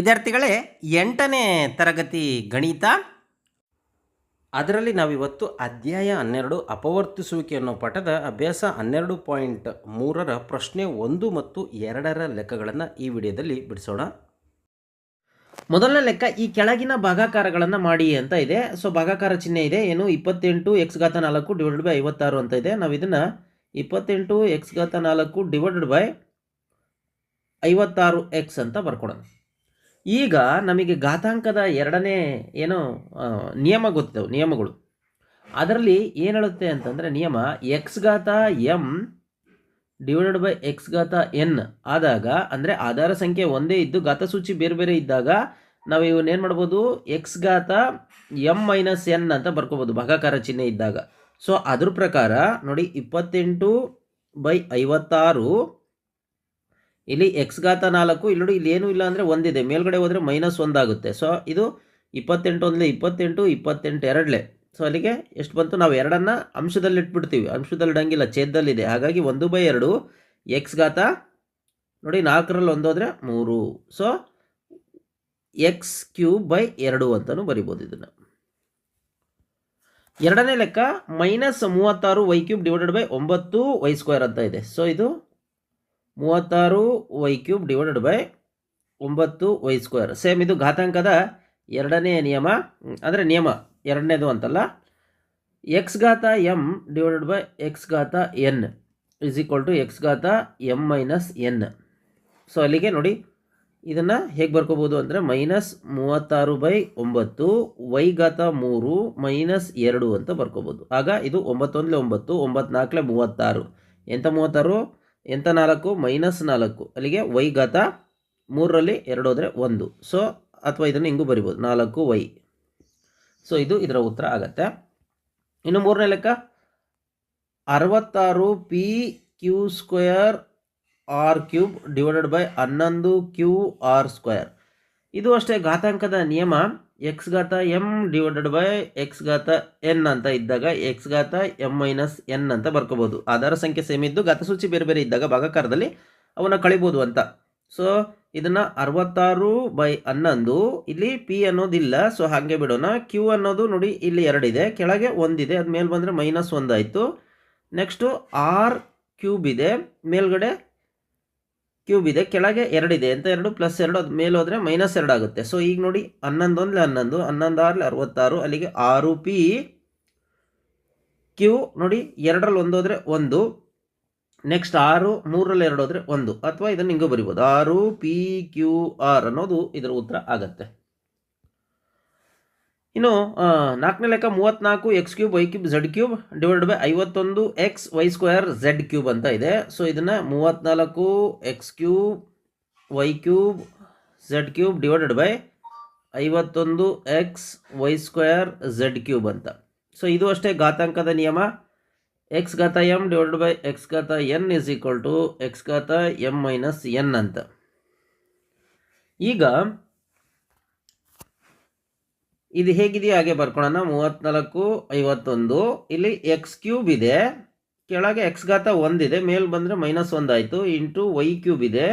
ವಿದ್ಯಾರ್ಥಿಗಳೇ, ಎಂಟನೇ ತರಗತಿ ಗಣಿತ. ಅದರಲ್ಲಿ ನಾವಿವತ್ತು ಅಧ್ಯಾಯ ಹನ್ನೆರಡು ಅಪವರ್ತಿಸುವಿಕೆ ಅನ್ನೋ ಪಾಠದ ಅಭ್ಯಾಸ ಹನ್ನೆರಡು ಪಾಯಿಂಟ್ ಮೂರರ ಪ್ರಶ್ನೆ ಒಂದು ಮತ್ತು ಎರಡರ ಲೆಕ್ಕಗಳನ್ನು ಈ ವಿಡಿಯೋದಲ್ಲಿ ಬಿಡಿಸೋಣ. ಮೊದಲನೇ ಲೆಕ್ಕ, ಈ ಕೆಳಗಿನ ಭಾಗಾಕಾರಗಳನ್ನು ಮಾಡಿ ಅಂತ ಇದೆ. ಸೊ, ಭಾಗಾಕಾರ ಚಿಹ್ನೆ ಇದೆ. ಏನು? ಇಪ್ಪತ್ತೆಂಟು ಎಕ್ಸ್ ಘಾತ ನಾಲ್ಕು ಡಿವೈಡೆಡ್ ಬೈ ಐವತ್ತಾರು ಅಂತ ಇದೆ. ನಾವು ಇದನ್ನು ಇಪ್ಪತ್ತೆಂಟು ಎಕ್ಸ್ ಘಾತ ನಾಲ್ಕು ಡಿವೈಡೆಡ್ ಬೈ ಐವತ್ತಾರು ಎಕ್ಸ್ ಅಂತ ಬರ್ಕೊಡೋಣ. ಈಗ ನಮಗೆ ಘಾತಾಂಕದ ಎರಡನೇ ಏನು ನಿಯಮ ಗೊತ್ತವು ನಿಯಮಗಳು. ಅದರಲ್ಲಿ ಏನು ಹೇಳುತ್ತೆ ಅಂತಂದರೆ, ನಿಯಮ ಎಕ್ಸ್ ಘಾತ ಎಂ ಡಿವೈಡೆಡ್ ಬೈ ಎಕ್ಸ್ ಘಾತ ಎನ್ ಆದಾಗ, ಅಂದರೆ ಆಧಾರ ಸಂಖ್ಯೆ ಒಂದೇ ಇದ್ದು ಘಾತಸೂಚಿ ಬೇರೆ ಬೇರೆ ಇದ್ದಾಗ ನಾವು ಇವನ್ನೇನು ಮಾಡ್ಬೋದು? ಎಕ್ಸ್ ಘಾತ ಎಂ ಮೈನಸ್ ಎನ್ ಅಂತ ಬರ್ಕೋಬೋದು, ಭಾಗಾಕಾರ ಚಿಹ್ನೆ ಇದ್ದಾಗ. ಸೊ ಅದ್ರ ಪ್ರಕಾರ ನೋಡಿ, ಇಪ್ಪತ್ತೆಂಟು ಬೈ ಐವತ್ತಾರು ಇಲ್ಲಿ ಎಕ್ಸ್ ಘಾತ ನಾಲ್ಕು ಇಲ್ಲಿ ನೋಡಿ ಇಲ್ಲಿ ಏನೂ ಇಲ್ಲ ಅಂದರೆ ಒಂದಿದೆ. ಮೇಲ್ಗಡೆ ಹೋದರೆ ಮೈನಸ್ ಒಂದಾಗುತ್ತೆ ಸೊ ಇದು ಇಪ್ಪತ್ತೆಂಟು ಒಂದಲೇ, ಇಪ್ಪತ್ತೆಂಟು ಇಪ್ಪತ್ತೆಂಟು ಎರಡಲೇ. ಸೊ ಅಲ್ಲಿಗೆ ಎಷ್ಟು ಬಂತು? ನಾವು ಎರಡನ್ನು ಅಂಶದಲ್ಲಿ ಇಟ್ಬಿಡ್ತೀವಿ. ಅಂಶದಲ್ಲಿ ಇಡಂಗಿಲ್ಲ, ಛೇದದಲ್ಲಿದೆ. ಹಾಗಾಗಿ ಒಂದು ಬೈ ಎರಡು ಎಕ್ಸ್ ಘಾತ, ನೋಡಿ ನಾಲ್ಕರಲ್ಲಿ ಒಂದು ಹೋದರೆ ಮೂರು. ಸೊ ಎಕ್ಸ್ ಕ್ಯೂಬ್ ಬೈ ಎರಡು ಅಂತಲೂ ಬರಿಬೋದು ಇದನ್ನು. ಎರಡನೇ ಲೆಕ್ಕ ಮೈನಸ್ ಮೂವತ್ತಾರು ವೈ ಕ್ಯೂಬ್ ಡಿವೈಡೆಡ್ ಬೈ ಒಂಬತ್ತು ವೈ ಸ್ಕ್ವೇರ್ ಅಂತ ಇದೆ. ಸೊ ಇದು ಮೂವತ್ತಾರು ವೈ ಕ್ಯೂಬ್ ಡಿವೈಡೆಡ್ ಬೈ ಒಂಬತ್ತು ವೈ ಸ್ಕ್ವೇರ್ ಸೇಮ್ ಇದು ಘಾತಾಂಕದ ಎರಡನೇ ನಿಯಮ. ಅಂದರೆ ನಿಯಮ. ಎರಡನೇದು ಅಂತಲ್ಲ. ಎಕ್ಸ್ ಘಾತ ಎಂ ಡಿವೈಡೆಡ್ ಬೈ ಎಕ್ಸ್ ಘಾತ N is equal to X ಘಾತ ಎಂ ಮೈನಸ್ ಎನ್ ಸೊ ಅಲ್ಲಿಗೆ ನೋಡಿ, ಇದನ್ನು ಹೇಗೆ ಬರ್ಕೋಬೋದು ಅಂದರೆ ಮೈನಸ್ ಮೂವತ್ತಾರು ಬೈ ಒಂಬತ್ತು ವೈ ಘಾತ ಮೂರು ಮೈನಸ್ ಎರಡು ಅಂತ ಬರ್ಕೋಬೋದು ಆಗ ಇದು ಒಂಬತ್ತೊಂದಲೇ ಒಂಬತ್ತು ಒಂಬತ್ತು ನಾಲ್ಕಲೇ ಮೂವತ್ತಾರು. ಎಂಥ ಮೂವತ್ತಾರು? ಎಂಥ ನಾಲ್ಕು? ಮೈನಸ್ ನಾಲ್ಕು. ಅಲ್ಲಿಗೆ ವೈ ಘಾತ ಮೂರರಲ್ಲಿ ಎರಡು ಹೋದರೆ ಒಂದು. ಸೊ ಅಥವಾ ಇದನ್ನು ಹಿಂಗೂ ಬರಿಬೋದು. ನಾಲ್ಕು ವೈ ಸೊ ಇದು ಇದರ ಉತ್ತರ ಆಗತ್ತೆ. ಇನ್ನು ಮೂರನೇ ಲೆಕ್ಕ? ಅರವತ್ತಾರು P Q square R cube divided by ಹನ್ನೊಂದು ಕ್ಯೂ ಆರ್ ಸ್ಕ್ವೇರ್ ಇದು ಅಷ್ಟೇ ಘಾತಾಂಕದ ನಿಯಮ. ಎಕ್ಸ್ ಘಾತ ಎಂ ಡಿವೈಡೆಡ್ ಬೈ ಎಕ್ಸ್ ಘಾತ ಎನ್ ಅಂತ ಇದ್ದಾಗ ಎಕ್ಸ್ ಘಾತ ಎಂ ಮೈನಸ್ ಎನ್ ಅಂತ ಬರ್ಕೋಬೋದು. ಆಧಾರ ಸಂಖ್ಯೆ ಸೇಮ್ ಇದ್ದು ಘಾತಸೂಚಿ ಬೇರೆ ಬೇರೆ ಇದ್ದಾಗ ಭಾಗಾಕಾರದಲ್ಲಿ ಅವನ್ನ ಕಳಿಬೋದು ಅಂತ. ಸೊ ಇದನ್ನು ಅರವತ್ತಾರು ಬೈ ಹನ್ನೊಂದು, ಇಲ್ಲಿ ಪಿ ಅನ್ನೋದಿಲ್ಲ. ಸೊ ಹಾಗೆ ಬಿಡೋಣ. ಕ್ಯೂ ಅನ್ನೋದು ನೋಡಿ ಇಲ್ಲಿ ಎರಡಿದೆ ಕೆಳಗೆ ಒಂದಿದೆ ಅದು ಮೇಲೆ ಬಂದರೆ ಮೈನಸ್ ಒಂದಾಯಿತು ನೆಕ್ಸ್ಟು ಆರ್ ಕ್ಯೂಬ್ ಇದೆ. ಮೇಲ್ಗಡೆ ಕ್ಯೂಬ್ ಇದೆ. ಕೆಳಗೆ ಎರಡಿದೆ ಅಂತ ಎರಡು? ಪ್ಲಸ್ ಎರಡು. ಅದು ಮೇಲೆ ಮೈನಸ್ ಎರಡು ಆಗುತ್ತೆ. ಸೊ ಈಗ ನೋಡಿ ಹನ್ನೊಂದು ಒಂದಲೇ ಹನ್ನೊಂದು ಹನ್ನೊಂದು ಆರ್ಲಿ ಅರವತ್ತಾರು, ಅಲ್ಲಿಗೆ ಆರು ಪಿ ಕ್ಯೂ ನೋಡಿ ಎರಡರಲ್ಲಿ ಒಂದು ಒಂದು. ನೆಕ್ಸ್ಟ್ ಆರು, ಮೂರರಲ್ಲಿ ಎರಡು ಹೋದರೆ ಒಂದು. ಅಥವಾ ಇದನ್ನು ಹಿಂಗೂ ಬರಿಬೋದು. ಆರು ಪಿ ಕ್ಯೂ ಆರ್ ಅನ್ನೋದು ಇದರ ಉತ್ತರ ಆಗತ್ತೆ. ಇನ್ನು ನಾಲ್ಕನೇ ಲೆಕ್ಕ ಮೂವತ್ತ್ನಾಲ್ಕು X cube, Y cube, Z cube divide by ಐವತ್ತೊಂದು X, Y square, Z cube ಅಂತ ಇದೆ. ಸೊ ಇದನ್ನು ಮೂವತ್ತ್ನಾಲ್ಕು X cube, Y cube, Z cube divided by ಐವತ್ತೊಂದು X, Y square, Z cube ಅಂತ. ಸೊ ಇದು ಅಷ್ಟೇ ಘಾತಾಂಕದ ನಿಯಮ. ಎಕ್ಸ್ ಘಾತ ಎಂ ಡಿವೈಡೆಡ್ ಬೈ ಎಕ್ಸ್ ಘಾತ N is equal to X ಘಾತ ಎಂ ಮೈನಸ್ ಎನ್ ಅಂತ. ಈಗ ಇದು ಹೇಗಿದೆಯೋ ಹಾಗೆ ಬರ್ಕೊಳ್ಳೋಣ ಮೂವತ್ತ್ನಾಲ್ಕು, ಐವತ್ತೊಂದು. ಇಲ್ಲಿ ಎಕ್ಸ್ ಕ್ಯೂಬ್ ಇದೆ. ಕೆಳಗೆ ಎಕ್ಸ್ ಘಾತ ಒಂದಿದೆ ಮೇಲ್ ಬಂದರೆ ಮೈನಸ್ ಒಂದಾಯಿತು ಇಂಟು ವೈ ಕ್ಯೂಬ್ ಇದೆ.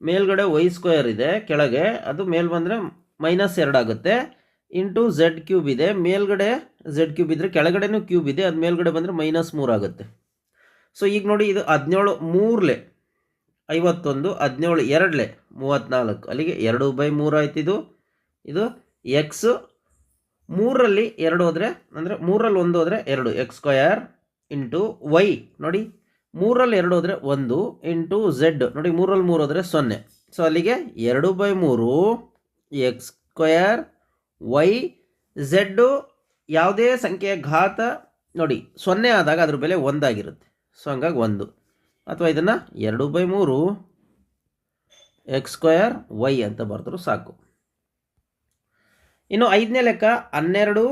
ಮೇಲ್ಗಡೆ ವೈ ಸ್ಕ್ವೇರ್ ಇದೆ. ಕೆಳಗೆ ಅದು ಮೇಲ್ ಬಂದರೆ ಮೈನಸ್ ಎರಡಾಗುತ್ತೆ ಇಂಟು ಝೆಡ್ ಕ್ಯೂಬ್ ಇದೆ. ಮೇಲ್ಗಡೆ ಝೆಡ್ ಕ್ಯೂಬ್ ಇದ್ದರೆ ಕೆಳಗಡೆನೂ ಕ್ಯೂಬ್ ಇದೆ. ಅದು ಮೇಲ್ಗಡೆ ಬಂದರೆ ಮೈನಸ್ ಮೂರಾಗುತ್ತೆ ಸೊ ಈಗ ನೋಡಿ ಇದು ಹದಿನೇಳು ಮೂರಲೆ. ಐವತ್ತೊಂದು ಹದಿನೇಳು ಎರಡಲೆ. ಮೂವತ್ತ್ನಾಲ್ಕು. ಅಲ್ಲಿಗೆ ಎರಡು ಬೈ ಮೂರು ಆಯ್ತು ಇದು. ಇದು ಎಕ್ಸ್ ಮೂರರಲ್ಲಿ ಎರಡು ಹೋದರೆ, ಅಂದರೆ ಮೂರಲ್ಲಿ ಒಂದು ಹೋದರೆ ಎರಡು ಎಕ್ಸ್ ಸ್ಕ್ವಯರ್ ಇಂಟು ವೈ ನೋಡಿ ಮೂರಲ್ಲಿ ಎರಡು ಹೋದರೆ ಒಂದು ಇಂಟು ಝೆಡ್ ನೋಡಿ ಮೂರಲ್ಲಿ ಮೂರು ಹೋದರೆ ಸೊನ್ನೆ. ಸೊ ಅಲ್ಲಿಗೆ ಎರಡು ಬೈ ಮೂರು ಎಕ್ಸ್ ಸ್ಕ್ವಯರ್ ವೈ ಝೆಡ್ಡು ಯಾವುದೇ ಸಂಖ್ಯೆಯ ಘಾತ, ನೋಡಿ, ಸೊನ್ನೆ ಆದಾಗ ಅದ್ರ ಬೆಲೆ ಒಂದಾಗಿರುತ್ತೆ ಸೊ ಹಂಗಾಗಿ ಒಂದು. ಅಥವಾ ಇದನ್ನು ಎರಡು ಬೈ ಮೂರು ಎಕ್ಸ್ ಸ್ಕ್ವಯರ್ ವೈ ಅಂತ ಬರೆದ್ರು ಸಾಕು. ಇನ್ನು ಐದನೇ ಲೆಕ್ಕ ಹನ್ನೆರಡು,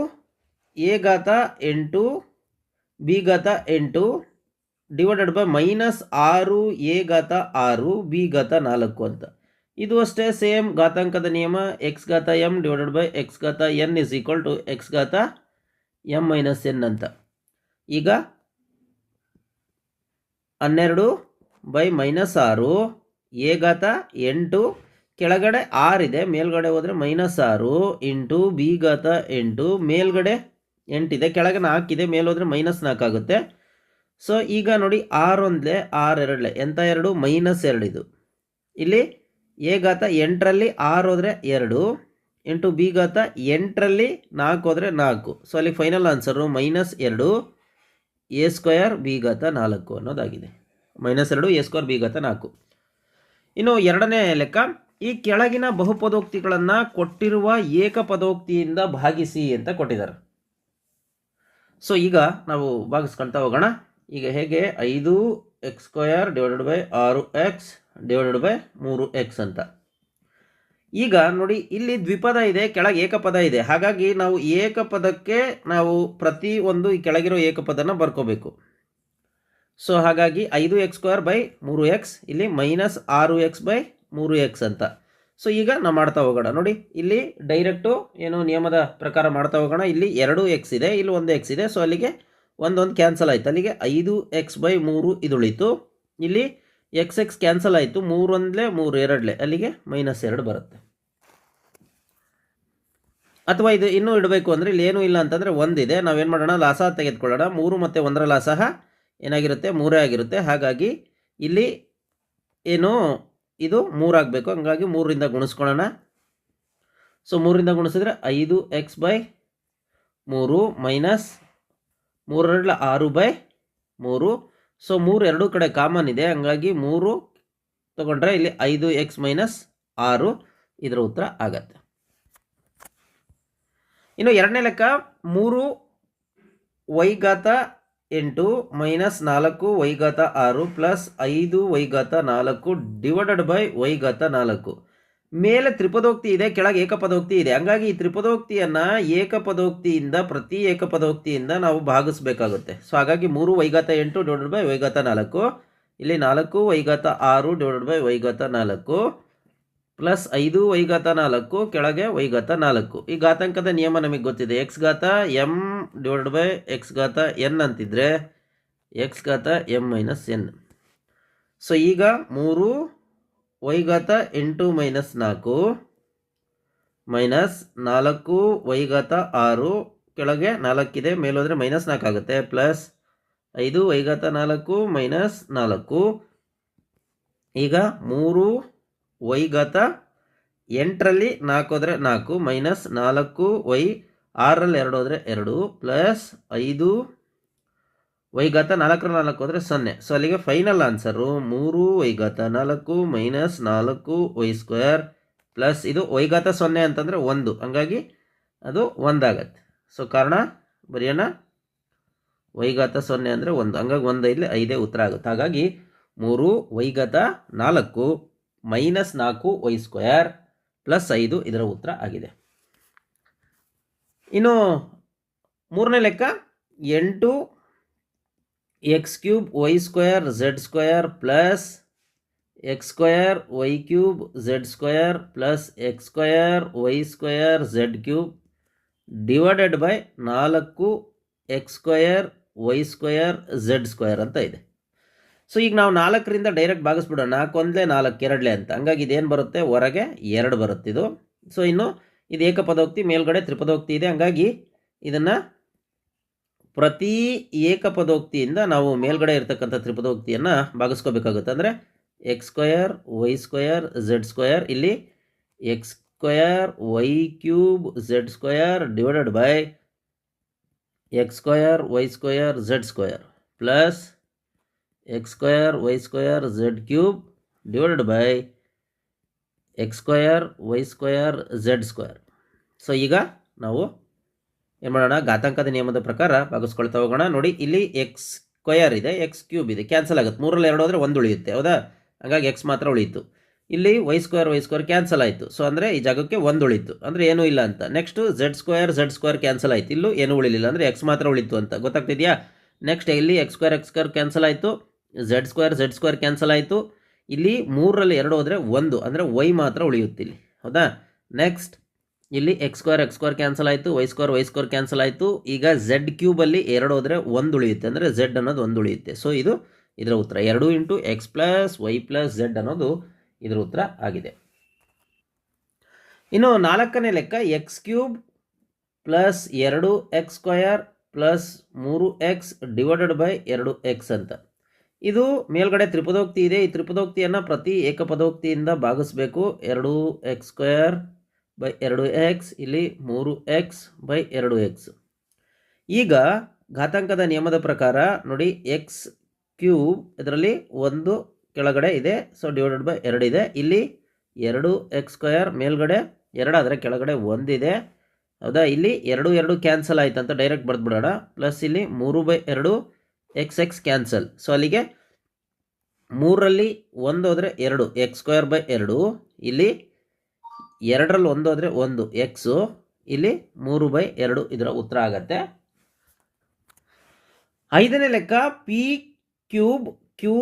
ಎ ಘಾತ ಎಂಟು, ಬಿ ಘಾತ ಎಂಟು, ಡಿವೈಡೆಡ್ ಬೈ ಮೈನಸ್ ಆರು, ಎ ಘಾತ ಆರು, ಬಿ ಘಾತ ನಾಲ್ಕು ಅಂತ. ಇದು ಅಷ್ಟೇ ಸೇಮ್ ಘಾತಾಂಕದ ನಿಯಮ ಎಕ್ಸ್ ಘಾತ ಎಂ ಡಿವೈಡೆಡ್ ಬೈ ಎಕ್ಸ್ ಘಾತ N is equal to X ಘಾತ ಎಂ ಮೈನಸ್ ಎನ್ ಅಂತ. ಈಗ ಹನ್ನೆರಡು ಬೈ ಮೈನಸ್ ಆರು, ಎ ಘಾತ ಎಂಟು ಕೆಳಗಡೆ ಆರ್ ಇದೆ, ಮೇಲ್ಗಡೆ ಹೋದರೆ ಮೈನಸ್ ಆರು ಇಂಟು ಬಿ ಘಾತ ಎಂಟು, ಮೇಲ್ಗಡೆ ಎಂಟಿದೆ ಕೆಳಗೆ ನಾಲ್ಕಿದೆ ಮೇಲೆ ಹೋದರೆ ಮೈನಸ್ ನಾಲ್ಕು ಆಗುತ್ತೆ. ಸೊ ಈಗ ನೋಡಿ ಆರ್ ಒಂದ್ಲೆ, ಆರ್ ಎರಡಲೆ, ಎಂಥ ಎರಡು? ಮೈನಸ್ ಎರಡಿದು ಇಲ್ಲಿ ಎ ಘಾತ ಎಂಟರಲ್ಲಿ ಆರು ಹೋದರೆ ಎರಡು, ಇಂಟು ಬಿ ಘಾತ ಎಂಟರಲ್ಲಿ ನಾಲ್ಕು ಹೋದರೆ ನಾಲ್ಕು. ಸೊ ಅಲ್ಲಿ ಫೈನಲ್ ಆನ್ಸರು ಮೈನಸ್ ಎರಡು, ಎ ಸ್ಕ್ವಯರ್ ಬಿ ಘಾತ ನಾಲ್ಕು ಅನ್ನೋದಾಗಿದೆ. ಮೈನಸ್ ಎರಡು, ಎ ಸ್ಕ್ವಯರ್ ಬಿ ಘಾತ ನಾಲ್ಕು. ಇನ್ನು ಎರಡನೇ ಲೆಕ್ಕ ಈ ಕೆಳಗಿನ ಬಹುಪದೋಕ್ತಿಗಳನ್ನು ಕೊಟ್ಟಿರುವ ಏಕಪದೋಕ್ತಿಯಿಂದ ಭಾಗಿಸಿ ಅಂತ ಕೊಟ್ಟಿದ್ದಾರೆ. ಸೊ ಈಗ ನಾವು ಭಾಗಿಸ್ಕೊಳ್ತಾ ಹೋಗೋಣ. ಈಗ ಹೇಗೆ? ಐದು ಎಕ್ಸ್ ಸ್ಕ್ವಯರ್ ಡಿವೈಡೆಡ್ ಬೈ ಆರು ಎಕ್ಸ್ ಡಿವೈಡೆಡ್ ಬೈ ಮೂರು ಎಕ್ಸ್ ಅಂತ. ಈಗ ನೋಡಿ, ಇಲ್ಲಿ ದ್ವಿಪದ ಇದೆ, ಕೆಳಗೆ ಏಕಪದ ಇದೆ. ಹಾಗಾಗಿ ನಾವು ಏಕಪದಕ್ಕೆ ನಾವು ಪ್ರತಿ ಒಂದು ಈ ಕೆಳಗಿರೋ ಏಕಪದನ ಬರ್ಕೋಬೇಕು. ಸೊ ಹಾಗಾಗಿ ಐದು ಎಕ್ಸ್ ಸ್ಕ್ವೇರ್ ಬೈ ಮೂರು ಎಕ್ಸ್, ಇಲ್ಲಿ ಮೈನಸ್ ಆರು ಎಕ್ಸ್ ಬೈ ಮೂರು ಎಕ್ಸ್ ಅಂತ. ಸೊ ಈಗ ನಾವು ಮಾಡ್ತಾ ಹೋಗೋಣ. ನೋಡಿ, ಇಲ್ಲಿ ಡೈರೆಕ್ಟು ಏನು ನಿಯಮದ ಪ್ರಕಾರ ಮಾಡ್ತಾ ಹೋಗೋಣ. ಇಲ್ಲಿ ಎರಡು ಎಕ್ಸ್ ಇದೆ, ಇಲ್ಲಿ ಒಂದು ಎಕ್ಸ್ ಇದೆ. ಸೊ ಅಲ್ಲಿಗೆ ಒಂದೊಂದು ಕ್ಯಾನ್ಸಲ್ ಆಯಿತು. ಅಲ್ಲಿಗೆ ಐದು ಎಕ್ಸ್ ಬೈ ಮೂರು ಇದು ಉಳೀತು ಇಲ್ಲಿ ಎಕ್ಸ್ ಎಕ್ಸ್ ಕ್ಯಾನ್ಸಲ್ ಆಯಿತು. ಮೂರೊಂದಲೇ ಮೂರು, ಎರಡಲೇ. ಅಲ್ಲಿಗೆ ಮೈನಸ್ ಎರಡು ಬರುತ್ತೆ. ಅಥವಾ ಇದು ಇನ್ನೂ ಇಡಬೇಕು ಅಂದರೆ ಇಲ್ಲಿ ಏನೂ ಇಲ್ಲ ಅಂತಂದರೆ ಒಂದಿದೆ ನಾವೇನು ಮಾಡೋಣ? ಲಾಸ ತೆಗೆದುಕೊಳ್ಳೋಣ. ಮೂರು ಮತ್ತು ಒಂದರ ಲಾಸ ಏನಾಗಿರುತ್ತೆ? ಮೂರೇ ಆಗಿರುತ್ತೆ. ಹಾಗಾಗಿ ಇಲ್ಲಿ ಏನು ಇದು ಮೂರಾಗಬೇಕು ಹಂಗಾಗಿ ಮೂರರಿಂದ ಗುಣಿಸ್ಕೊಳ್ಳೋಣ. ಸೊ ಮೂರರಿಂದ ಗುಣಿಸಿದ್ರೆ ಐದು ಎಕ್ಸ್ ಬೈ ಮೂರು ಮೈನಸ್ ಮೂರರಡ್ಲ ಆರು ಬೈ ಮೂರು. ಸೊ ಮೂರು ಎರಡೂ ಕಡೆ ಕಾಮನ್ ಇದೆ. ಹಂಗಾಗಿ ಮೂರು ತಗೊಂಡ್ರೆ ಇಲ್ಲಿ ಐದು ಎಕ್ಸ್ ಮೈನಸ್ ಆರು ಇದರ ಉತ್ತರ ಆಗತ್ತೆ. ಇನ್ನು ಎರಡನೇ ಲೆಕ್ಕ ಮೂರು ವೈಘಾತ ಎಂಟು ಮೈನಸ್ ನಾಲ್ಕು ವೈಘಾತ ಆರು ಪ್ಲಸ್ ಐದು ವೈಘಾತ ನಾಲ್ಕು ಡಿವೈಡೆಡ್ ಬೈ ವೈಘಾತ ನಾಲ್ಕು. ಮೇಲೆ ತ್ರಿಪದೋಕ್ತಿ ಇದೆ, ಕೆಳಗೆ ಏಕಪದೋಕ್ತಿ ಇದೆ. ಹಂಗಾಗಿ ಈ ತ್ರಿಪದೋಕ್ತಿಯನ್ನು ಏಕಪದೋಕ್ತಿಯಿಂದ ಪ್ರತಿ ಏಕಪದೋಕ್ತಿಯಿಂದ ನಾವು ಭಾಗಿಸ್ಬೇಕಾಗುತ್ತೆ. ಸೊ ಹಾಗಾಗಿ ಮೂರು ವೈಘಾತ ಎಂಟು ಡಿವೈಡೆಡ್ ಬೈ ವೈಘಾತ ನಾಲ್ಕು. ಇಲ್ಲಿ ನಾಲ್ಕು ವೈಘಾತ ಆರು ಡಿವೈಡೆಡ್ ಬೈ ವೈಘಾತ ನಾಲ್ಕು. ಪ್ಲಸ್ ಐದು ವೈಘಾತ ನಾಲ್ಕು, ಕೆಳಗೆ ವೈಘಾತ ನಾಲ್ಕು. ಈ ಘಾತಾಂಕದ ನಿಯಮ ನಮಗೆ ಗೊತ್ತಿದೆ. ಎಕ್ಸ್ ಘಾತ ಎಂ ಡಿವೈಡ್ ಬೈ ಎಕ್ಸ್ ಘಾತ ಎನ್ ಅಂತಿದ್ರೆ ಎಕ್ಸ್ ಘಾತ ಎಂ ಮೈನಸ್ ಎನ್ ಸೊ ಈಗ ಮೂರು ವೈಘಾತ ಎಂಟು ಮೈನಸ್ ನಾಲ್ಕು ಮೈನಸ್ ನಾಲ್ಕು ವೈಘಾತ ಆರು, ಕೆಳಗೆ ನಾಲ್ಕಿದೆ ಮೇಲೋದ್ರೆ ಮೈನಸ್ ನಾಲ್ಕು ಆಗುತ್ತೆ. ಪ್ಲಸ್ ಐದು ವೈಘಾತ ನಾಲ್ಕು ಮೈನಸ್ ನಾಲ್ಕು. ಈಗ ಮೂರು ವೈಘಾತ ಎಂಟರಲ್ಲಿ ನಾಲ್ಕು ಹೋದರೆ ನಾಲ್ಕು, ಮೈನಸ್ ನಾಲ್ಕು ವೈ, ಆರರಲ್ಲಿ ಎರಡು ಹೋದರೆ ಎರಡು, ಪ್ಲಸ್ ಐದು ವೈಘಾತ ನಾಲ್ಕರ ನಾಲ್ಕು ಹೋದರೆ ಸೊನ್ನೆ. ಸೊ ಅಲ್ಲಿಗೆ ಫೈನಲ್ ಆನ್ಸರು ಮೂರು ವೈಘಾತ ನಾಲ್ಕು, ಮೈನಸ್ ನಾಲ್ಕು, ವೈ ಸ್ಕ್ವೇರ್, ಪ್ಲಸ್ ಇದು ವೈಘಾತ ಸೊನ್ನೆ ಅಂತಂದರೆ ಒಂದು. ಹಂಗಾಗಿ ಅದು ಒಂದಾಗತ್ತೆ. ಸೊ ಕಾರಣ ಬರೆಯೋಣ. ವೈಘಾತ ಸೊನ್ನೆ ಅಂದರೆ ಒಂದು. ಹಂಗಾಗಿ ಒಂದು ಇಲ್ಲಿ ಐದೇ ಉತ್ತರ ಆಗುತ್ತೆ. ಹಾಗಾಗಿ ಮೂರು ವೈಘಾತ ನಾಲ್ಕು ಮೈನಸ್ ನಾಲ್ಕು ವೈ ಸ್ಕ್ವೇರ್ ಪ್ಲಸ್ ಐದು ಇದರ ಉತ್ತರ ಆಗಿದೆ. ಇನ್ನು ಮೂರನೇ ಲೆಕ್ಕ, ಎಂಟು X cube Y square Z square plus X square Y cube Z square plus X square Y square Z cube divided by ನಾಲ್ಕು X square Y square Z square ಅಂತ ಇದೆ. ಸೊ ಈಗ ನಾವು ನಾಲ್ಕರಿಂದ ಡೈರೆಕ್ಟ್ ಭಾಗಿಸ್ಬಿಡೋಣ. ನಾಲ್ಕು ಒಂದಲೇ ನಾಲ್ಕು, ಎರಡಲೇ ಅಂತ. ಹಂಗಾಗಿ ಇದೇನು ಬರುತ್ತೆ? ಹೊರಗೆ ಎರಡು ಬರುತ್ತೆ ಇದು. ಸೊ ಇನ್ನು ಇದು ಏಕಪದೋಕ್ತಿ, ಮೇಲ್ಗಡೆ ತ್ರಿಪದೋಕ್ತಿ ಇದೆ. ಹಂಗಾಗಿ ಇದನ್ನು ಪ್ರತಿ ಏಕಪದೋಕ್ತಿಯಿಂದ ನಾವು ಮೇಲ್ಗಡೆ ಇರತಕ್ಕಂಥ ತ್ರಿಪದೋಕ್ತಿಯನ್ನು ಭಾಗಿಸ್ಕೋಬೇಕಾಗುತ್ತೆ. ಅಂದರೆ X square Y square Z square ಇಲ್ಲಿ X square Y cube Z square divided by X square Y square Z square plus X square Y square Z cube divided by X square Y square Z square so, ಈಗ ನಾವು ಏನು ಮಾಡೋಣ? ಘಾತಾಂಕದ ನಿಯಮದ ಪ್ರಕಾರ ಭಾಗಿಸ್ಕೊಳ್ತಾ ಹೋಗೋಣ. ನೋಡಿ, ಇಲ್ಲಿ ಎಕ್ಸ್ ಸ್ಕ್ವಯರ್ ಇದೆ, ಎಕ್ಸ್ ಕ್ಯೂಬ್ ಇದೆ. ಕ್ಯಾನ್ಸಲ್ ಆಗುತ್ತೆ. ಮೂರಲ್ಲಿ ಎರಡು ಹೋದರೆ ಒಂದು ಉಳಿಯುತ್ತೆ, ಹೌದಾ? ಹಾಗಾಗಿ ಎಕ್ಸ್ ಮಾತ್ರ ಉಳಿಯಿತು. ಇಲ್ಲಿ Y square Y square cancel ಆಯಿತು. ಸೊ, ಅಂದರೆ ಈ ಜಾಗಕ್ಕೆ ಒಂದು ಉಳಿತು. ಅಂದರೆ ಏನೂ ಇಲ್ಲ ಅಂತ. Next Z square Z square cancel ಆಯಿತು. ಇಲ್ಲೂ ಏನೂ ಉಳಿಲಿಲ್ಲ. ಅಂದರೆ ಎಕ್ಸ್ ಮಾತ್ರ ಉಳಿತು ಅಂತ. ಗೊತ್ತಾಗ್ತಿದೆಯಾ? ನೆಕ್ಸ್ಟ್ ಇಲ್ಲಿ X square X square cancel ಆಯಿತು. Z square Z square cancel ಆಯಿತು. ಇಲ್ಲಿ ಮೂರರಲ್ಲಿ ಎರಡು ಹೋದರೆ ಒಂದು, ಅಂದರೆ ವೈ ಮಾತ್ರ ಉಳಿಯುತ್ತೆ ಇಲ್ಲಿ. ಹೌದಾ? ನೆಕ್ಸ್ಟ್ ಇಲ್ಲಿ X square X square cancel ಆಯಿತು Y square Y square cancel ಆಯಿತು. ಈಗ ಝೆಡ್ ಕ್ಯೂಬಲ್ಲಿ ಎರಡು ಹೋದರೆ ಒಂದು ಉಳಿಯುತ್ತೆ, ಅಂದರೆ ಝೆಡ್ ಅನ್ನೋದು ಒಂದು ಉಳಿಯುತ್ತೆ. ಸೊ ಇದು ಇದರ ಉತ್ತರ. ಎರಡು into X plus Y plus Z ಅನ್ನೋದು ಇದರ ಉತ್ತರ ಆಗಿದೆ. ಇನ್ನು ನಾಲ್ಕನೇ ಲೆಕ್ಕ ಎಕ್ಸ್ ಕ್ಯೂಬ್ ಪ್ಲಸ್ ಎರಡು ಎಕ್ಸ್ ಸ್ಕ್ವಯರ್ ಪ್ಲಸ್ ಮೂರು ಎಕ್ಸ್ ಡಿವೈಡೆಡ್ ಬೈ ಎರಡು ಎಕ್ಸ್ ಅಂತ. ಇದು ಮೇಲ್ಗಡೆ ತ್ರಿಪದೋಕ್ತಿ ಇದೆ. ಈ ತ್ರಿಪದೋಕ್ತಿಯನ್ನು ಪ್ರತಿ ಏಕಪದೋಕ್ತಿಯಿಂದ ಭಾಗಿಸ್ಬೇಕು. ಎರಡು ಎಕ್ಸ್ ಸ್ಕ್ವೇರ್ ಬೈ ಎರಡು ಎಕ್ಸ್, ಇಲ್ಲಿ ಮೂರು ಎಕ್ಸ್ ಬೈ ಎರಡು ಎಕ್ಸ್. ಈಗ ಘಾತಾಂಕದ ನಿಯಮದ ಪ್ರಕಾರ ನೋಡಿ, ಎಕ್ಸ್ ಕ್ಯೂಬ್ ಇದರಲ್ಲಿ ಒಂದು ಕೆಳಗಡೆ ಇದೆ. ಸೊ, ಡಿವೈಡೆಡ್ ಬೈ ಎರಡು ಇದೆ. ಇಲ್ಲಿ ಎರಡು ಎಕ್ಸ್ ಸ್ಕ್ವೇರ್, ಮೇಲ್ಗಡೆ ಎರಡಾದರೆ ಕೆಳಗಡೆ ಒಂದಿದೆ ಹೌದಾ? ಇಲ್ಲಿ ಎರಡು ಎರಡು ಕ್ಯಾನ್ಸಲ್ ಆಯ್ತು ಅಂತ ಡೈರೆಕ್ಟ್ ಬರೆದ್ಬಿಡೋಣ. ಪ್ಲಸ್ ಇಲ್ಲಿ ಮೂರು ಬೈ ಎರಡು ಎಕ್ಸ್ ಎಕ್ಸ್ ಕ್ಯಾನ್ಸಲ್ ಸೊ ಅಲ್ಲಿಗೆ ಮೂರರಲ್ಲಿ ಒಂದು ಹೋದರೆ ಎರಡು. ಎಕ್ಸ್ ಸ್ಕ್ವೇರ್ ಬೈ ಎರಡು. ಇಲ್ಲಿ ಎರಡರಲ್ಲಿ ಒಂದು ಹೋದರೆ ಒಂದು. ಎಕ್ಸು ಇಲ್ಲಿ ಮೂರು ಬೈ ಎರಡು ಇದರ ಉತ್ತರ ಆಗತ್ತೆ. ಐದನೇ ಲೆಕ್ಕ ಪಿ ಕ್ಯೂಬ್ ಕ್ಯೂ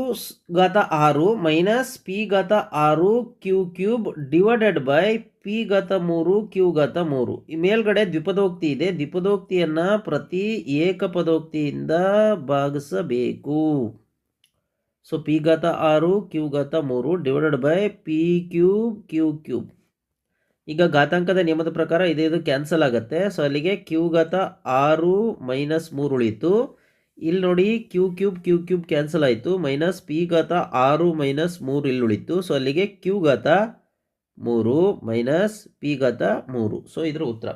ಘಾತ ಆರು ಮೈನಸ್ ಪಿ ಘಾತ ಆರು Q cube divided by P ಘಾತ ಮೂರು ಕ್ಯೂ ಘಾತ ಮೂರು ಈ ಮೇಲ್ಗಡೆ ದ್ವಿಪದೋಕ್ತಿ ಇದೆ. ದ್ವಿಪದೋಕ್ತಿಯನ್ನು ಪ್ರತಿ ಏಕಪದೋಕ್ತಿಯಿಂದ ಭಾಗಿಸಬೇಕು. ಸೊ ಪಿ ಘಾತ ಆರು ಕ್ಯೂ ಘಾತ ಮೂರು divided by P cube Q cube ಈಗ ಘಾತಾಂಕದ ನಿಯಮದ ಪ್ರಕಾರ ಇದು ಇದು ಕ್ಯಾನ್ಸಲ್ ಆಗುತ್ತೆ. ಸೊ ಅಲ್ಲಿಗೆ ಕ್ಯೂ ಘಾತ ಆರು ಮೈನಸ್ ಮೂರು ಉಳಿತು ಇಲ್ಲಿ ನೋಡಿ Q cube Q cube cancel ಆಯಿತು. ಮೈನಸ್ ಪಿ ಘಾತ ಆರು ಮೈನಸ್ ಮೂರು ಇಲ್ಲಿ ಉಳಿತು. ಸೊ ಅಲ್ಲಿಗೆ ಕ್ಯೂ ಘಾತ ಮೂರು ಮೈನಸ್ ಪಿ ಘಾತ ಮೂರು. ಸೊ ಇದರ ಉತ್ತರ.